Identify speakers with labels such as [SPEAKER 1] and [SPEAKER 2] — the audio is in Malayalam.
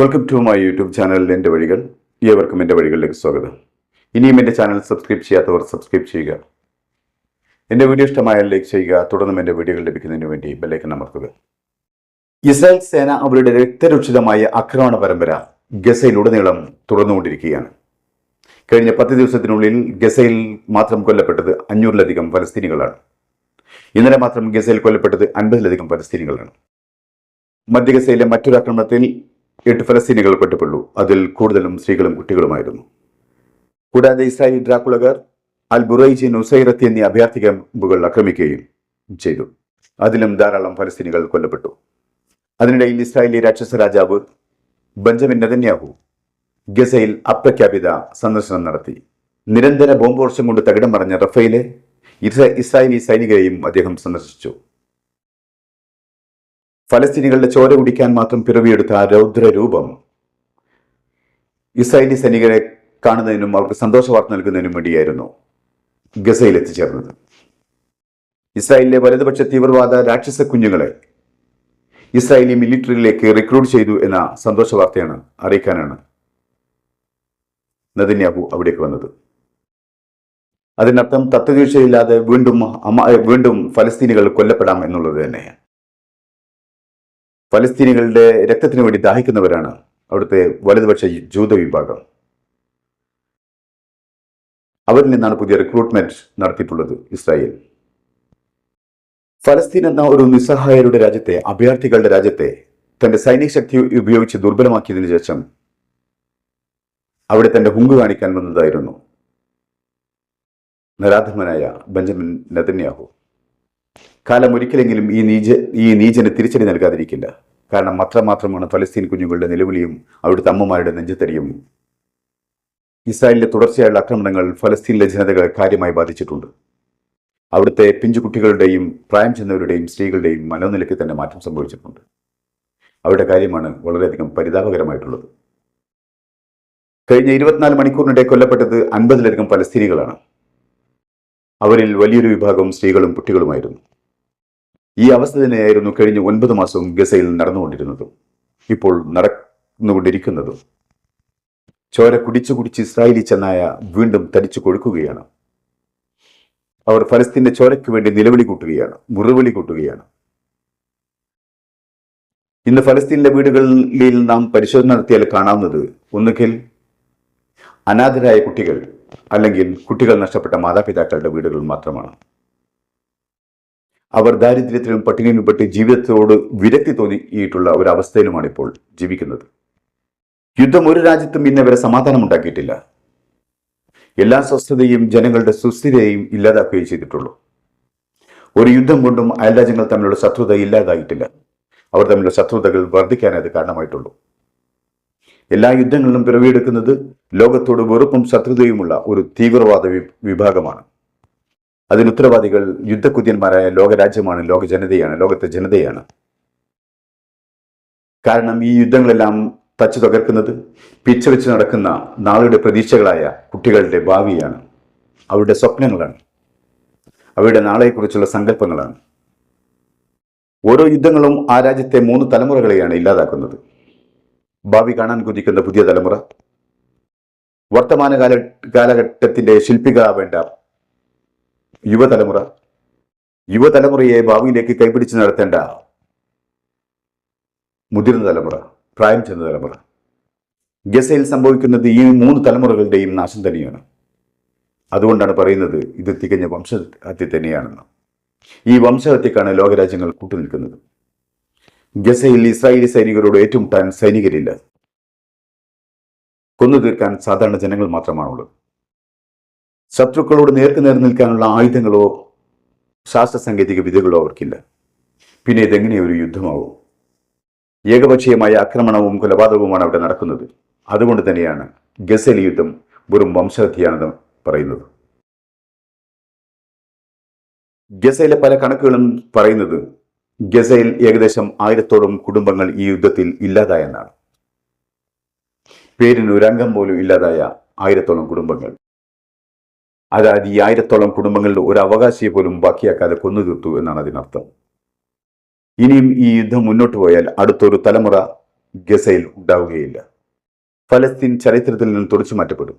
[SPEAKER 1] Welcome to my YouTube channel എന്റെ വഴികൾ. ഏവർക്കും എന്റെ വഴികളിലേക്ക് സ്വാഗതം. ഇനിയും എന്റെ ചാനൽ സബ്സ്ക്രൈബ് ചെയ്യാത്തവർ സബ്സ്ക്രൈബ് ചെയ്യുക. എന്റെ വീഡിയോ ഇഷ്ടമായാൽ ലൈക്ക് ചെയ്യുക. തുടർന്നും എന്റെ വീഡിയോകൾ ലഭിക്കുന്നതിന് വേണ്ടി ബെല്ലൈക്കൻ അമർത്തുക. ഇസ്രായേൽ സേന അവരുടെ രക്തരക്ഷിതമായ ആക്രമണ പരമ്പര ഗസയിലുടനീളം തുടർന്നുകൊണ്ടിരിക്കുകയാണ് കഴിഞ്ഞ പത്ത് ദിവസത്തിനുള്ളിൽ ഗസയിൽ മാത്രം കൊല്ലപ്പെട്ടത് അഞ്ഞൂറിലധികം ഫലസ്തീനികളാണ്. ഇന്നലെ മാത്രം ഗസയിൽ കൊല്ലപ്പെട്ടത് അൻപതിലധികം ഫലസ്തീനികളാണ്. മധ്യഗസയിലെ മറ്റൊരു ആക്രമണത്തിൽ എട്ട് ഫലസ്തീനികൾ കൊല്ലപ്പെട്ടു അതിൽ കൂടുതലും സ്ത്രീകളും കുട്ടികളുമായിരുന്നു. കൂടാതെ ഇസ്രായേൽ ഡ്രാക്കുളകർ അൽ ബുറൈജി നുസൈറത്ത് എന്നീ അഭയാർത്ഥി ക്യാമ്പുകൾ ആക്രമിക്കുകയും ചെയ്തു. അതിലും ധാരാളം ഫലസ്തീനികൾ കൊല്ലപ്പെട്ടു. അതിനിടയിൽ ഇസ്രായേലി രാക്ഷസ രാജാവ് ബെഞ്ചമിൻ നെതന്യാഹു ഗസയിൽ അപ്രഖ്യാപിത സന്ദർശനം നടത്തി. നിരന്തര ബോംബ് വർഷം കൊണ്ട് തകിടം മറിഞ്ഞ റഫേലെ ഇസ്ര- ഇസ്രായേലി സൈനികരെയും അദ്ദേഹം സന്ദർശിച്ചു. ഫലസ്തീനികളുടെ ചോര കുടിക്കാൻ മാത്രം പിറവിയെടുത്ത ആ രൗദ്രരൂപം. ഇസ്രായേലി സൈനികരെ കാണുന്നതിനും അവർക്ക് സന്തോഷ വാർത്ത നൽകുന്നതിനും വേണ്ടിയായിരുന്നു ഗസയിൽ എത്തിച്ചേർന്നത് ഇസ്രായേലിലെ വലതുപക്ഷ തീവ്രവാദ രാക്ഷസ കുഞ്ഞുങ്ങളെ ഇസ്രായേലി മിലിറ്ററിയിലേക്ക് റിക്രൂട്ട് ചെയ്തു എന്ന സന്തോഷ വാർത്തയാണ് അറിയിക്കാനാണ് നദിന്യാഹു അവിടേക്ക് വന്നത്. അതിനർത്ഥം തത്വദീക്ഷയില്ലാതെ വീണ്ടും വീണ്ടും ഫലസ്തീനികൾ കൊല്ലപ്പെടാം എന്നുള്ളത് തന്നെയാണ്. ഫലസ്തീനികളുടെ രക്തത്തിന് വേണ്ടി ദാഹിക്കുന്നവരാണ് അവിടുത്തെ വലതുപക്ഷ ജൂത വിഭാഗം. അവരിൽ നിന്നാണ് പുതിയ റിക്രൂട്ട്മെന്റ് നടത്തിയിട്ടുള്ളത് ഇസ്രായേൽ. ഫലസ്തീൻ എന്ന ഒരു നിസ്സഹായരുടെ രാജ്യത്തെ അഭയാർത്ഥികളുടെ രാജ്യത്തെ തന്റെ സൈനിക ശക്തി ഉപയോഗിച്ച് ദുർബലമാക്കിയതിനു ശേഷം അവിടെ തന്റെ ഹുങ്ക് കാണിക്കാൻ വന്നതായിരുന്നു. നരാധമനായ ബെഞ്ചമിൻ നെതന്യാഹു. കാലം ഒരിക്കലെങ്കിലും ഈ നീജ ഈ നീചന് തിരിച്ചടി നൽകാതിരിക്കില്ല കാരണം അത്രമാത്രമാണ് ഫലസ്തീൻ കുഞ്ഞുങ്ങളുടെ നിലവിളിയും അവിടുത്തെ അമ്മമാരുടെ നെഞ്ചത്തടിയും ഇസ്രായേലിലെ തുടർച്ചയായുള്ള ആക്രമണങ്ങൾ ഫലസ്തീനിലെ ജനതകളെ കാര്യമായി ബാധിച്ചിട്ടുണ്ട്. അവിടുത്തെ പിഞ്ചുകുട്ടികളുടെയും പ്രായം ചെന്നവരുടെയും സ്ത്രീകളുടെയും മനോനിലയ്ക്ക് തന്നെ മാറ്റം സംഭവിച്ചിട്ടുണ്ട്. അവരുടെ കാര്യമാണ് വളരെയധികം പരിതാപകരമായിട്ടുള്ളത്. കഴിഞ്ഞ ഇരുപത്തിനാല് മണിക്കൂറിനിടെ കൊല്ലപ്പെട്ടത് അൻപതിലധികം ഫലസ്തീനികളാണ്. അവരിൽ വലിയൊരു വിഭാഗം സ്ത്രീകളും കുട്ടികളുമായിരുന്നു. ഈ അവസ്ഥ തന്നെയായിരുന്നു കഴിഞ്ഞ ഒൻപത് മാസവും ഗസയിൽ നടന്നുകൊണ്ടിരുന്നതും. ഇപ്പോൾ നടന്നുകൊണ്ടിരിക്കുന്നതും. ചോര കുടിച്ചു കുടിച്ച് ഇസ്രായേലി ചെന്നായ വീണ്ടും തടിച്ചു കൊഴുക്കുകയാണ്. അവർ ഫലസ്തീന്റെ ചോരയ്ക്ക് വേണ്ടി നിലവിളി കൂട്ടുകയാണ് മുറിവിളി കൂട്ടുകയാണ്. ഇന്ന് ഫലസ്തീനിലെ വീടുകളിൽ നാം പരിശോധന നടത്തിയാൽ കാണാവുന്നത് ഒന്നുകിൽ അനാഥരായ കുട്ടികൾ അല്ലെങ്കിൽ കുട്ടികൾ നഷ്ടപ്പെട്ട മാതാപിതാക്കളുടെ വീടുകൾ മാത്രമാണ്. അവർ ദാരിദ്ര്യത്തിലും പട്ടിണിയിലും പെട്ട് ജീവിതത്തോട് വിരക്തി തോന്നിയിട്ടുള്ള ഒരു അവസ്ഥയിലുമാണ് ഇപ്പോൾ ജീവിക്കുന്നത്. യുദ്ധം ഒരു രാജ്യത്തും ഇന്നവരെ സമാധാനം ഉണ്ടാക്കിയിട്ടില്ല എല്ലാ സ്വസ്ഥതയും ജനങ്ങളുടെ സുസ്ഥിരതയും ഇല്ലാതാക്കുകയും ചെയ്തിട്ടുള്ളൂ. ഒരു യുദ്ധം കൊണ്ടും അയൽരാജ്യങ്ങൾ തമ്മിലുള്ള ശത്രുത ഇല്ലാതായിട്ടില്ല. അവർ തമ്മിലുള്ള ശത്രുതകൾ വർദ്ധിക്കാനേ അത് കാരണമായിട്ടുള്ളൂ. എല്ലാ യുദ്ധങ്ങളിലും പിറവിയെടുക്കുന്നത് ലോകത്തോട് വെറുപ്പും ശത്രുതയുമുള്ള ഒരു തീവ്രവാദ വിഭാഗമാണ്. അതിന് ഉത്തരവാദികൾ യുദ്ധക്കുര്യന്മാരായ ലോകരാജ്യമാണ് ലോക ജനതയാണ് ലോകത്തെ ജനതയാണ്. കാരണം ഈ യുദ്ധങ്ങളെല്ലാം തച്ചു തകർക്കുന്നത് പിച്ചവെച്ച് നടക്കുന്ന നാളുടെ പ്രതീക്ഷകളായ കുട്ടികളുടെ ഭാവിയാണ്. അവരുടെ സ്വപ്നങ്ങളാണ്. അവരുടെ നാളെക്കുറിച്ചുള്ള സങ്കല്പങ്ങളാണ്. ഓരോ യുദ്ധങ്ങളും ആ രാജ്യത്തെ മൂന്ന് തലമുറകളെയാണ് ഇല്ലാതാക്കുന്നത്. ഭാവി കാണാൻ കുതിക്കുന്ന പുതിയ തലമുറ. വർത്തമാന കാല കാലഘട്ടത്തിന്റെ ശില്പികളാവേണ്ട യുവതലമുറ യുവതലമുറയെ ഭാവിയിലേക്ക് കൈപിടിച്ച് നടത്തേണ്ട മുതിർന്ന തലമുറ പ്രായം ചെന്ന തലമുറ. ഗസയിൽ സംഭവിക്കുന്നത് ഈ മൂന്ന് തലമുറകളുടെയും നാശം തന്നെയാണ്. അതുകൊണ്ടാണ് പറയുന്നത് ഇത് തികഞ്ഞ വംശഹത്യ തന്നെയാണെന്ന്. ഈ വംശഹത്യക്കാണ് ലോകരാജ്യങ്ങൾ കൂട്ടുനിൽക്കുന്നത്. ഗസയിൽ ഇസ്രായേലി സൈനികരോട് ഏറ്റുമുട്ടാൻ സൈനികരില്ല. കൊന്നു തീർക്കാൻ സാധാരണ ജനങ്ങൾ മാത്രമാണുള്ളത്. ശത്രുക്കളോട് നേർക്ക് നേർ നിൽക്കാനുള്ള ആയുധങ്ങളോ ശാസ്ത്ര സാങ്കേതിക വിദ്യകളോ അവർക്കില്ല. പിന്നെ ഇതെങ്ങനെ ഒരു യുദ്ധമാവും? ഏകപക്ഷീയമായ ആക്രമണവും കൊലപാതകവുമാണ് അവിടെ നടക്കുന്നത്. അതുകൊണ്ട് തന്നെയാണ് ഗസൽ യുദ്ധം വെറും വംശഹത്യാണെന്ന് പറയുന്നത്. ഗസയിലെ പല കണക്കുകളും പറയുന്നത് ഗസയിൽ ഏകദേശം ആയിരത്തോളം കുടുംബങ്ങൾ ഈ യുദ്ധത്തിൽ ഇല്ലാതായെന്നാണ്. പേരിന് ഒരു അംഗം പോലും ഇല്ലാതായ ആയിരത്തോളം കുടുംബങ്ങൾ. അതായത് ഈ ആയിരത്തോളം കുടുംബങ്ങളിൽ ഒരു അവകാശിയെ പോലും ബാക്കിയാക്കാതെ കൊന്നു തീർത്തു എന്നാണ് അതിനർത്ഥം. ഇനിയും ഈ യുദ്ധം മുന്നോട്ട് പോയാൽ അടുത്തൊരു തലമുറ ഗസയിൽ ഉണ്ടാവുകയില്ല. ഫലസ്തീൻ ചരിത്രത്തിൽ നിന്ന് തുടച്ചു മാറ്റപ്പെടും.